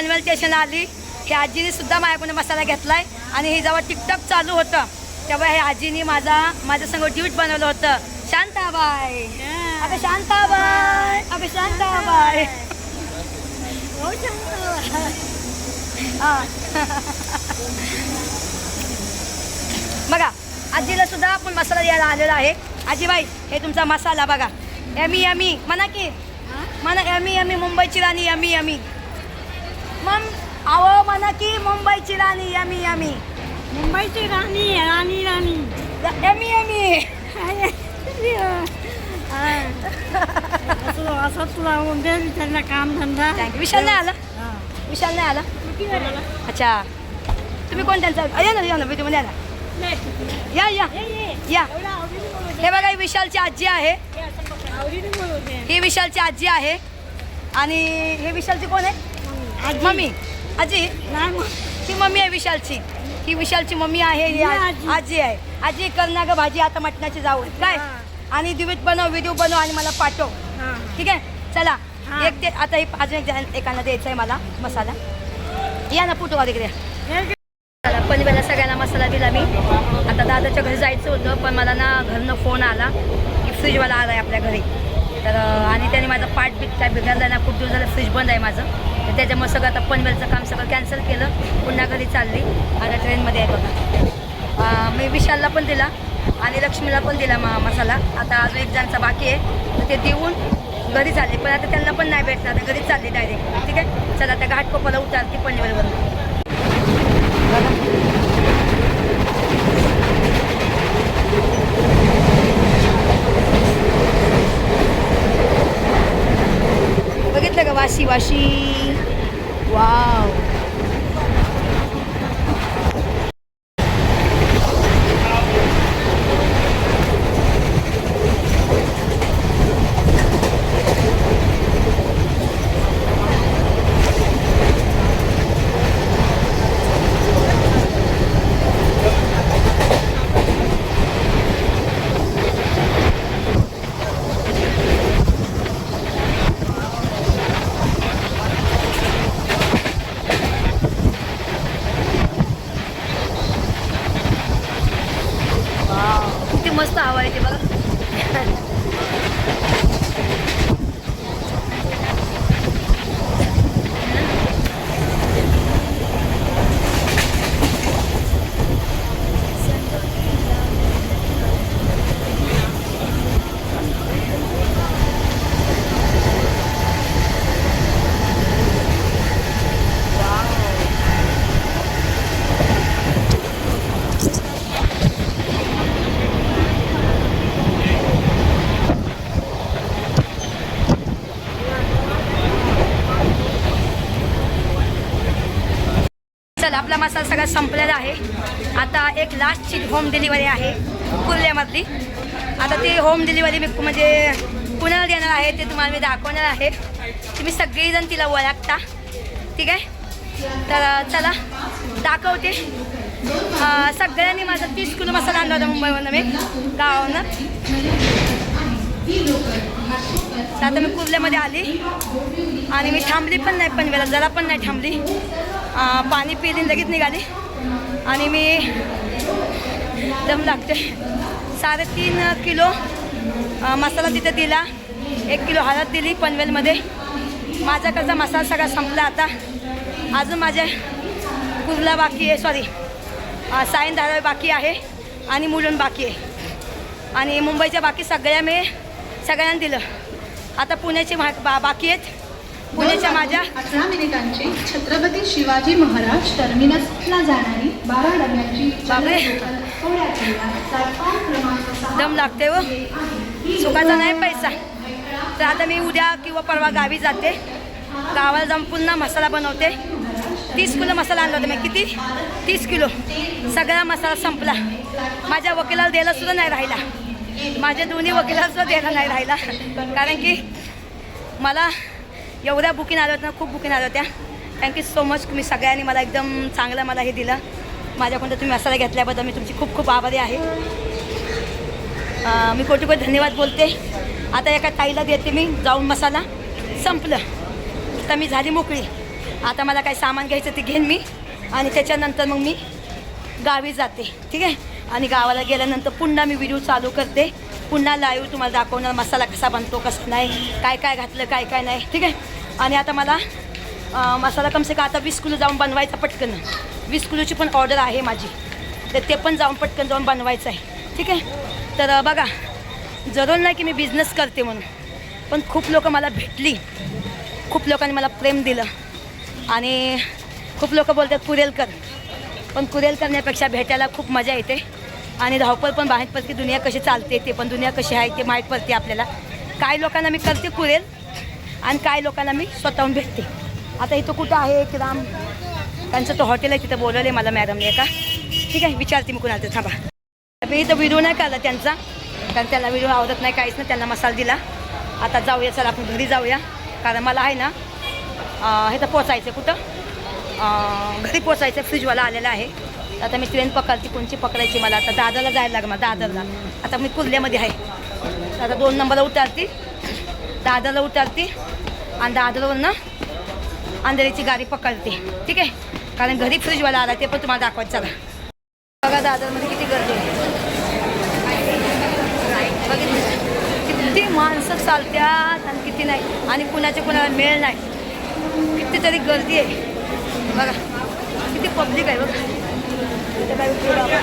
पनवेल स्टेशनला आली. ही आजीने सुद्धा माझ्याकडून मसाला घेतलाय आणि हे जेव्हा टिकटॉक चालू होतं तेव्हा हे आजीने माझा माझ्यासंग ड्यूट बनवलं होतं. शांताबाई. अगं शांताबाई. अगं शांताबाई. हो. बघा आजीला सुद्धा आपण मसाला द्यायला आलेला आहे. आजीबाई हे तुमचा मसाला बघा. Yummy yummy. म्हणा की. म्हणा यमी यमी. मुंबईची राणी यमी यमी. मग आव म्हणा की मुंबईची राणी यमी यमी. मुंबईची राणी राणी राणी. Yummy yummy. असं तुला उद्या त्यांना काम धंदा विशाल नाही आला? विशाल नाही आला? अच्छा. तुम्ही कोण त्यांचा? या ना या ना तुम्ही या ना. या या. या हे बघा ही विशालची आजी आहे. ही विशालची आजी आहे. आणि हे विशालची कोण आहे? मम्मी आजी ही मम्मी आहे विशालची. ही विशालची मम्मी आहे ही आजी. आजी आहे. आजी करणार ग भाजी आता मटणाची जाऊ. काय? हा. आणि दिवीत बनव व्हिडिओ बनव आणि मला पाठव. ठीक आहे? चला. हा. एक ते आता एक अजून एक जण एकांना द्यायचा आहे मला मसाला. या ना पुटू तिकडे चला पनवेलला सगळ्यांना मसाला दिला मी. आता दादाच्या घरी जायचं होतं पण मला ना घरनं फोन आला की फ्रीजवाला आला आहे आपल्या घरी. तर अं, आणि त्याने माझं पाठ बीट काय बिघडलं ना खूप दिवस झालं फ्रीज बंद आहे माझं. त्याच्यामुळे सगळं आता पनवेलचं काम सगळं कॅन्सल केलं. पुन्हा घरी चालली. आता ट्रेनमध्ये आहे बघा. मी विशालला पण दिला आणि लक्ष्मीला पण दिला मा मसाला. आता अजून एक जणचा बाकी आहे. तर ते देऊन घरी चालले. पण आता त्यांना पण नाही भेटणार. आता घरी चालले डायरेक्ट ठीक आहे? चला आता घाटकोपाला उतारते पनवेलवरून. बघितलं का वाशी वाशी वाव वाव किती मस्त हवा आहे ते बघा चल आपला मसाला सगळा संपलेला आहे. आता एक लास्टची होम डिलिव्हरी आहे कुर्ल्यामधली. आता ती होम डिलिव्हरी मी म्हणजे कुणाला देणार आहे ते तुम्हाला मी दाखवणार आहे. तुम्ही सगळीजण तिला ओळखता. ठीक आहे? तर चला दाखवते. सगळ्यांनी माझा तीस किलो मसाला आणला होता मुंबईवरनं मी गावावरनं. तर आता मी कुर्ल्यामध्ये आली. आणि मी थांबली पण नाही पनवेला जरा पण नाही थांबली. पाणी पिली लगेच निघाली. आणि मी दम लागते. साडेतीन किलो मसाला तिथे दिला. एक किलो हळद दिली पनवेलमध्ये. माझ्याकडचा मसाला सगळा संपला आता. अजून माझ्या कुर्ला बाकी आहे सॉरी सायन धारावी बाकी आहे आणि मुलून बाकी आहे. आणि मुंबईच्या बाकी सगळ्या मी सगळ्यांना दिलं. आता पुण्याचे बा बाकी आहेत. पुण्याच्या माझ्या अठरा मिनिटांची छत्रपती शिवाजी महाराज टर्मिनसला जाणारी बारा डब्यांची बापरे. दम लागते व सुखाचा नाही पैसा. तर आता मी उद्या किंवा परवा गावी जाते. गावाला जाऊन पुन्हा मसाला बनवते. तीस किलो मसाला आणला होता मी. किती? तीस किलो. सगळा मसाला संपला. माझ्या वकिलाला द्यायला सुद्धा नाही राहिला. माझ्या दोन्ही वकिलाला सुद्धा द्यायला नाही राहिला. कारण की मला एवढ्या बुकिंग आल्या होत्या ना, खूप बुकिंग आल्या होत्या. थँक्यू सो मच तुम्ही सगळ्यांनी मला एकदम चांगलं मला हे दिलं. माझ्याकडून तुम्ही मसाला घेतल्याबद्दल मी तुमची खूप खूप आभारी आहे. मी कोटी कोटी धन्यवाद बोलते. आता एका ताईला देते मी जाऊन मसाला. संपलं. तर मी झाली मोकळी. आता मला काही सामान घ्यायचं ते घेईन मी. आणि त्याच्यानंतर मग मी गावी जाते. ठीक आहे? आणि गावाला गेल्यानंतर पुन्हा मी व्हिडिओ चालू करते. पुन्हा लाईव्ह तुम्हाला दाखवणार मसाला कसा बनतो कसा नाही काय काय घातलं काय काय नाही. ठीक आहे? आणि आता मला मसाला कमसे का आता वीस किलो जाऊन बनवायचा पटकन. वीस किलोची पण ऑर्डर आहे माझी. तर ते पण जाऊन पटकन जाऊन बनवायचं आहे. ठीक आहे? तर बघा जरूर नाही की मी बिझनेस करते म्हणून पण खूप लोक मला भेटली. खूप लोकांनी मला प्रेम दिलं. आणि खूप लोक बोलतात कुरेल कर पण कुरेल करण्यापेक्षा भेटायला खूप मजा येते. आणि धावपळ पण माहीत पडते. दुनिया कशी चालते ते पण दुनिया कशी आहे ते माहीत पडते आपल्याला. काही लोकांना मी करते कुरेल आणि काही लोकांना मी स्वतःहून भेटते. आता इथं कुठं आहे एक राम? त्यांचं तो हॉटेल आहे तिथं बोलवलं मला मॅडमने का ठीक आहे विचारते मी कुणाला थांबा. मी इथं व्हिडिओ नाही काढला त्यांचा कारण त्यांना व्हिडिओ आवडत नाही काहीच नाही त्यांना मसाला दिला. आता जाऊया चला आपण घरी जाऊया. कारण मला आहे ना हे तर पोचायचं कुठं? घरी पोचायचं फ्रीजवाला आलेला आहे. आता मी ट्रेन पकडते कोणची पकडायची मला? आता दादरला जायला लागणार दादरला आता मी कुर्ल्यामध्ये आहे. आता दोन नंबरला उतरते. दादरला उतरते. आणि दादरवरनं अंधेरीची गाडी पकडते. ठीक आहे? कारण घरी फ्रीजवाला आला ते पण तुम्हाला दाखवायचं चला. बघा दादरमध्ये किती गर्दी आहे. किती माणसं चालत्यात आणि किती नाही. आणि कुणाचे कुणाला मेळ नाही. कितीतरी गर्दी आहे. बघा. किती पब्लिक आहे बघा. इथं काय उपयोग आहे?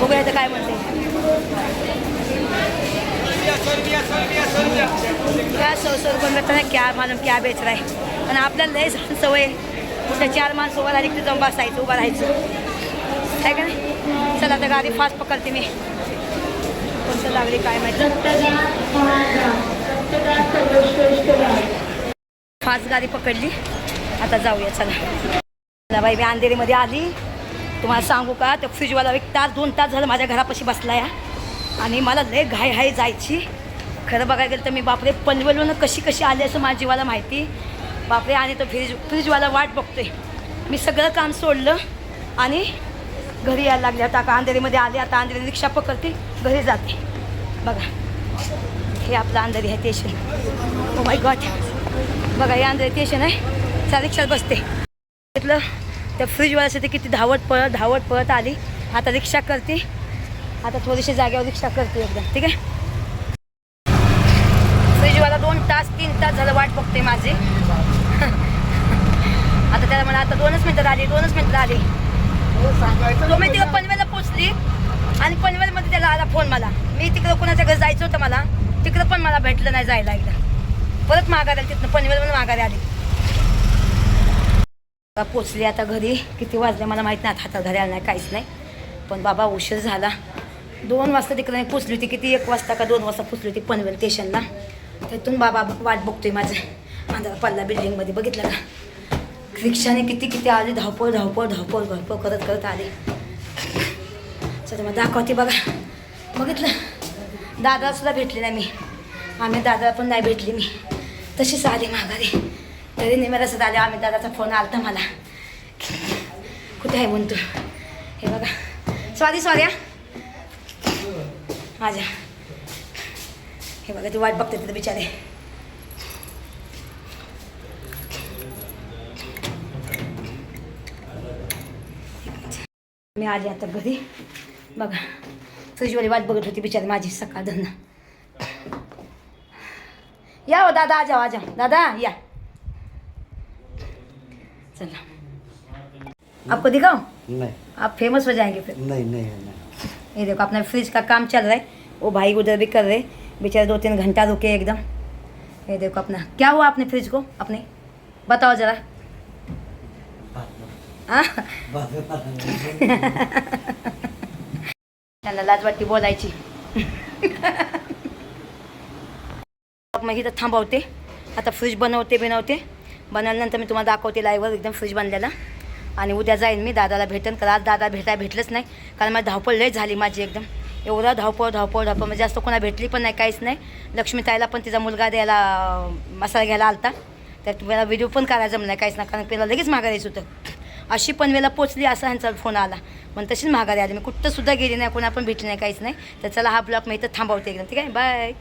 बघूया काय म्हणते. क्या सौ सौ रुपये में तर क्या मालूम क्या बेच रहा है. पण आपल्याला लय सवय कुठं चार माणसं उभा राहिली तिथं जाऊन बसायचं उभं राहायचं. आहे का नाही? चला आता गाडी फास्ट पकडते मी. कोणतं लागली काय माहिती. फास्ट गाडी पकडली. आता जाऊया चला. चला बाई मी अंधेरीमध्ये आली. तुम्हाला सांगू का तो फ्रीजवाला एक तास दोन तास झालं माझ्या घरापाशी बसला या आणि मला लय घाई घाई जायची. खरं बघायला गेलं तर मी बापरे पनवेलून कशी कशी आली असं माझ्या जीवाला माहिती. बापरे आणि तो फ्रीज फ्रीजवाला वाट बघतोय. मी सगळं काम सोडलं आणि घरी यायला लागले. आता का अंधेरीमध्ये आले आता अंधेरी रिक्षा पकडते घरी जाते. बघा हे आपलं अंधेरी आहे स्टेशन ओ माय गॉड बघा हे अंधेरी स्टेशन आहे. त्या रिक्षात बसते. घेतलं त्या फ्रीजवाल्यासाठी किती धावत पळत धावत पळत आली. आता रिक्षा करते. आता थोडीशी जागेवर रिक्षा करते एकदा ठीक आहे? फ्रीजवाला दोन तास तीन तास झालं वाट बघते माझी. आता त्याला मला आता दोनच मिनटं आली दोनच मिनिटात आली मी तिकडं पनवेलला पोचली. आणि पनवेलमध्ये त्याला आला फोन मला. मी तिकडं कोणाच्या घरी जायचं होतं मला तिकडं पण मला भेटलं नाही जायला एकदा. परत माघारी आली तिथनं पनवेलमध्ये माघारी आली. आता पोचली आता घरी. किती वाजले मला माहीत नाही. आता घरी आला नाही काहीच नाही. पण बाबा उशीर झाला. दोन वाजता तिकडे पोचली होती. किती एक वाजता का दोन वाजता पोचली होती पनवेल स्टेशनला. तिथून बाबा वाट बघतोय माझं. अंधार पल्ला बिल्डिंगमध्ये. बघितलं का? रिक्षाने किती किती आली. धावपळ धावपळ धावपळ धावपळ करत करत आले. चला मग दाखवते बघा. बघितलं? दादा सुद्धा भेटली नाही मी. आम्ही दादा पण नाही भेटली मी. तशीच आली माघारी. तरी निमेरासत आले आम्ही दादाचा फोन आलता मला. कुठे आहे म्हणतो हे बघा. स्वारी सॉरी हा. माझ्या. हे बघा ती वाट बघते तिथं बिचारे. मी आले आता घरी. बघा. फ्रीजवाली वाट बघत होती बिचारी माझी सकाळ धन या हो दादा आजा आजा. दादा या. चला. आपको दिखाओ नहीं। आप फेमस हो जाएंगे फिर। नहीं नहीं नहीं ये देखो अपना फ्रिज का काम चल रहा है। वो भाई उधर भी कर रहे। बेचारे दो तीन घंटा रुके एकदम। ये देखो अपना। क्या हुआ अपने फ्रिज को? अपने? बताओ जरा? त्यांना लाज वाटते बोलायची। मग इथं थांबवते. आता फ्रीज बनवते बनवते. बनवल्यानंतर मी तुम्हाला दाखवते लाईव्हवर एकदम फ्रीज बनलेला. आणि उद्या जाईन मी दादाला भेटेन. कारण आज दादा भेटाय भेटलंच नाही. कारण माझी धावपळ लय झाली माझी एकदम. एवढं धावपळ धावपळ धावपळ. म्हणजे जास्त कोणा भेटली पण नाही काहीच नाही. लक्ष्मीताईला पण तिचा मुलगा द्यायला मसाला घ्यायला आलता. तर तुम्हाला व्हिडिओ पण करायला जमलं नाही काहीच नाही. कारण पहिला लगेच माघारी होतं. अशी पण वेळेला पोचली असा ह्यांचा फोन आला. पण तशीच माघारी आली. मी कुठं सुद्धा गेली नाही कोणा पण भेटली नाही काहीच नाही. तर चला हा ब्लॉग मी इथं थांबवते एकदम. ठीक आहे? बाय